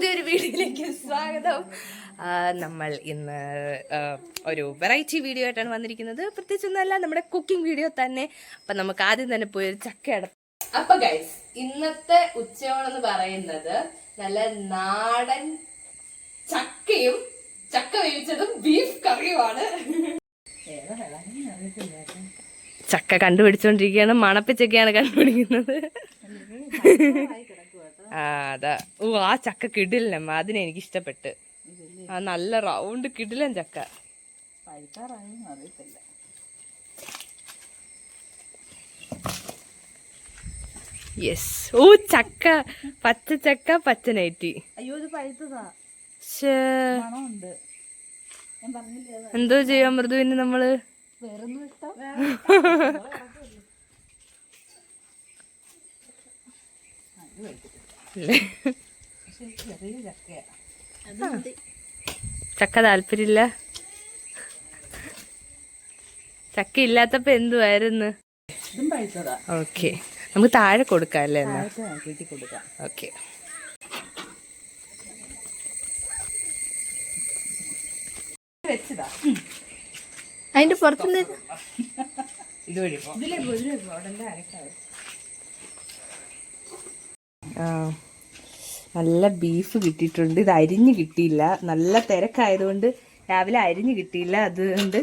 പുതിയൊരു വീഡിയോയിലേക്ക് സ്വാഗതം. നമ്മൾ ഇന്ന് ഒരു വെറൈറ്റി വീഡിയോ ആയിട്ടാണ് വന്നിരിക്കുന്നത്. പ്രത്യേകിച്ചൊന്നുമല്ല നമ്മുടെ കുക്കിംഗ് വീഡിയോ തന്നെ. അപ്പൊ നമുക്ക് ആദ്യം തന്നെ പോയി ഒരു ചക്ക അട അപ്പൊ ഗൈസ് ഇന്നത്തെ ഉച്ചയോണം എന്ന് പറയുന്നത് നല്ല നാടൻ ചക്കയും ചക്ക വേവിച്ചതും ബീഫ് കറിയുമാണ്. ചക്ക കണ്ടുപിടിച്ചോണ്ടിരിക്കുകയാണ്. മണപ്പിച്ചൊക്കെയാണ് കണ്ടുപിടിക്കുന്നത്. ആ അതാ. ഓ ആ ചക്ക കിടിലമ്മ അതിനെ എനിക്ക് ഇഷ്ടപ്പെട്ട് ആ നല്ല റൗണ്ട് കിടിലൻ ചക്ക. യെസ് ഓ ചക്ക. പച്ച ചക്ക പച്ച നൈറ്റി. അയ്യോ ഇത് പഴുത്തതാ. എന്തോ ചെയ്യാ മൃദുവിന് നമ്മൾ? വേറൊന്നും ചക്ക താല്പര്യമില്ല. ചക്ക ഇല്ലാത്തപ്പോ എന്തുവായിരുന്നു? ഓക്കെ. നമുക്ക് താഴെ കൊടുക്കാം അല്ലേ എന്നാ? താഴത്തെ കെട്ടി കൊടുക്കാം ഓക്കെ. അതിന്റെ പുറത്തുനിന്ന് ഇതുവഴി ഇതിലെ ഇതിലെ ഉടനെ അരക്കാം ആ നല്ല ബീഫ് കിട്ടിയിട്ടുണ്ട്. ഇത് അരിഞ്ഞ് കിട്ടിയില്ല. നല്ല തിരക്കായതുകൊണ്ട് രാവിലെ അരിഞ്ഞ് കിട്ടിയില്ല. അതുകൊണ്ട്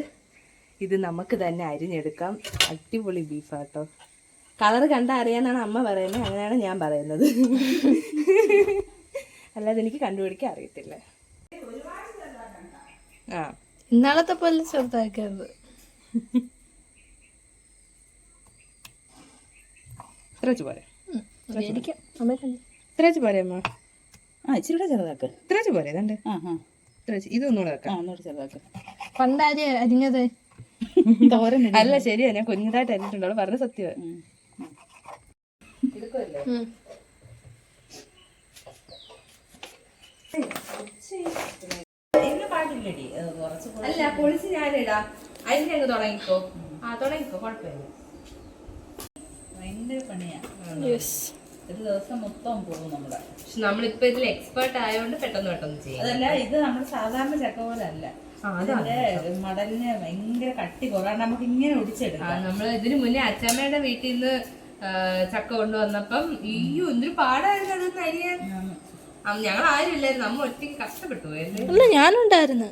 ഇത് നമുക്ക് തന്നെ അരിഞ്ഞെടുക്കാം. അടിപൊളി ബീഫാട്ടോ. കളർ കണ്ടാൽ അറിയാന്നാണ് അമ്മ പറയുന്നത് അങ്ങനെയാണ് ഞാൻ പറയുന്നത്. അല്ലാതെ എനിക്ക് കണ്ടുപിടിക്കാൻ അറിയത്തില്ല. ആ. ഇന്നാളത്തെ പോലെ ചെറുതാക്കരുത് ഇത്ര പോരെ. മേടിക്കാം അമ്മ കണ്ടു ഇത്ര വെച്ച് പോരെ അമ്മ? ആ ഇച്ചിരി കൂടെ ചെറുതാക്ക്. ഇത്ര വെച്ച് പോരെ ഇതണ്ട്. ആ ഇതൊന്നുകൂടെ വെക്കാം. ഒന്നുകൂടെ ചെറുതാക്ക്. പണ്ടാരി അരിഞ്ഞത്. അല്ല ശരിയാ ഞാൻ കുഞ്ഞതായിട്ട് അരിഞ്ഞിട്ടുണ്ട്. അവൾ പറഞ്ഞ സത്യം അല്ല പൊളിച്ച് ഞാനിടാ. അതിന്റെ അങ്ങ് തുടങ്ങിക്കോ. ആ തുടങ്ങിക്കോ കുഴപ്പമില്ല. ഭയങ്കര പണിയാ. യെസ് ഒരു ദിവസം മൊത്തം പോകും നമ്മുടെ പക്ഷെ നമ്മളിപ്പോ ഇതിൽ എക്സ്പേർട്ട് ആയതുകൊണ്ട് പെട്ടെന്ന് പെട്ടെന്ന് ചെയ്യും. അതല്ല ഇത് നമ്മുടെ സാധാരണ ചക്ക പോലെ അല്ല. മടലിന് ഭയങ്കര കട്ടി കുറവാണ് നമുക്ക് ഇങ്ങനെ ആ, ഒടിച്ചെടുക്കാം നമ്മൾ ഇതിന് മുന്നേ അച്ഛമ്മയുടെ വീട്ടിൽ നിന്ന് ചക്ക കൊണ്ടുവന്നപ്പം അയ്യോ എന്തൊരു പാടായിരുന്നു അത് അരിയാൻ. ഞങ്ങൾ ആരും ഇല്ലായിരുന്നു. നമ്മൾ ഒറ്റയ്ക്ക് കഷ്ടപ്പെട്ടു പോയിരുന്നു. ഞാനുണ്ടായിരുന്നു.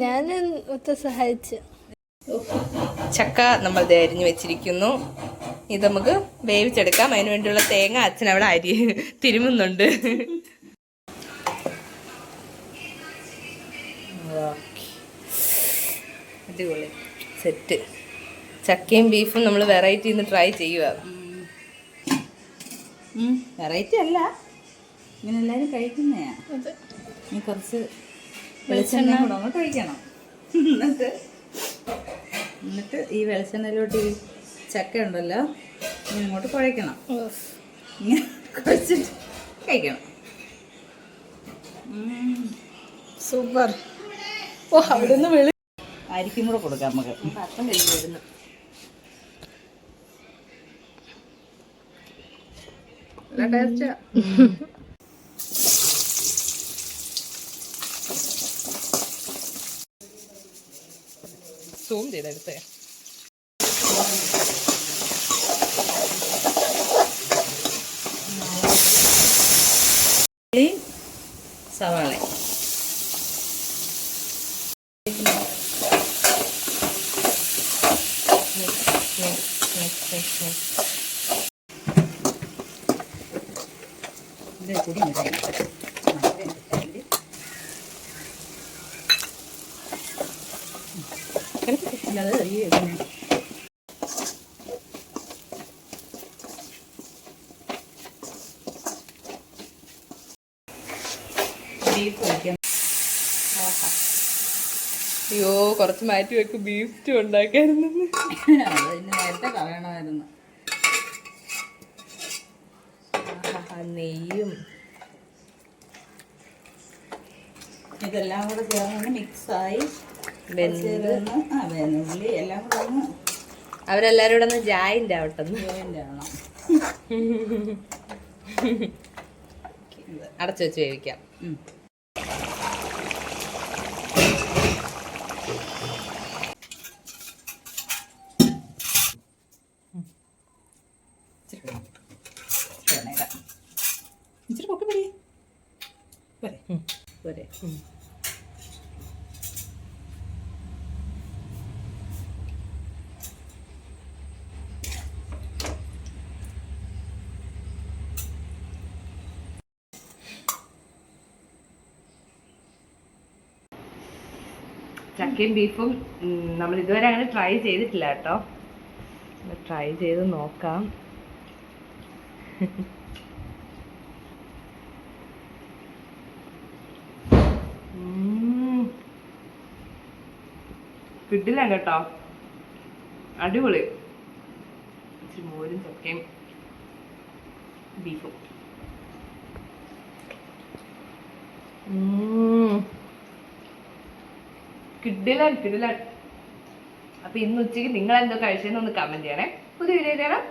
ഞാനും ഞാൻ ഒത്ത സഹായിച്ചു. ചക്ക നമ്മൾ അരിഞ്ഞു വെച്ചിരിക്കുന്നു. ഇത് നമുക്ക് വേവിച്ചെടുക്കാം. അതിന് വേണ്ടിയുള്ള തേങ്ങ അച്ഛൻ അവിടെ അരി തിരുമുന്നുണ്ട്. അടിപൊളി. സെറ്റ്. ചക്കയും ബീഫും നമ്മൾ വെറൈറ്റി ഇന്ന് ട്രൈ ചെയ്യുക. വെറൈറ്റി അല്ല. ഇങ്ങനെ എല്ലാവരും കഴിക്കുന്നയാ. നീ കുറച്ച് വെളിച്ചെണ്ണ കൂടെ അങ്ങോട്ട് ഒഴിക്കണം എന്നിട്ട് എന്നിട്ട് ഈ വെളിച്ചെണ്ണയിലോട്ട് ഈ ചക്ക ഉണ്ടല്ലോ ഇങ്ങനെ ഇങ്ങോട്ട് കുഴയ്ക്കണം. ഇങ്ങനെ കുഴച്ചിട്ട് കഴിക്കണം. സൂപ്പർ. ഓ അവിടെ നിന്ന് വിളി അരിക്കും കൂടെ കൊടുക്കാം നമുക്ക്. അപ്പം കഴിഞ്ഞു വരുന്നു സൂം ചെയ്തെടുത്തേ സവാള ഇത് കൂടി പിന്നെ ബീഫ് ഒഴിക്കാം അയ്യോ കുറച്ച് മാറ്റി വെക്ക് ബീഫ് സ്റ്റൂ ഉണ്ടാക്കായിരുന്നു നേരത്തെ പറയണമായിരുന്നു നെയ്യും. ഇതെല്ലാം കൂടെ ചേർന്ന് മിക്സായി വെന്നുള്ളി എല്ലാം കൂടെ ഒന്ന് അവരെല്ലാരും കൂടെ ഒന്ന് ജായിന്റെ അവിടെ ജോയിന്റ് ആവണം. അടച്ചു വെച്ച് വേവിക്കാം. ഇച്ചിരി പൊക്കി പിടി പോരെ. പോരെ. ചക്കയും ബീഫും നമ്മൾ ഇതുവരെ അങ്ങനെ ട്രൈ ചെയ്തിട്ടില്ല കേട്ടോ. ട്രൈ ചെയ്ത് നോക്കാം. കിട്ടില്ല കേട്ടോ. അടിപൊളി. ഇച്ചിരി മോരും ചക്കയും ബീഫും. കിഡിലൻ കിഡിലൻ അപ്പൊ ഇന്ന് ഉച്ചയ്ക്ക് നിങ്ങൾ എന്തോ കഴിച്ചതെന്ന് ഒന്ന് കമന്റ് ചെയ്യണേ പുതിയ വീഡിയോ കാണാം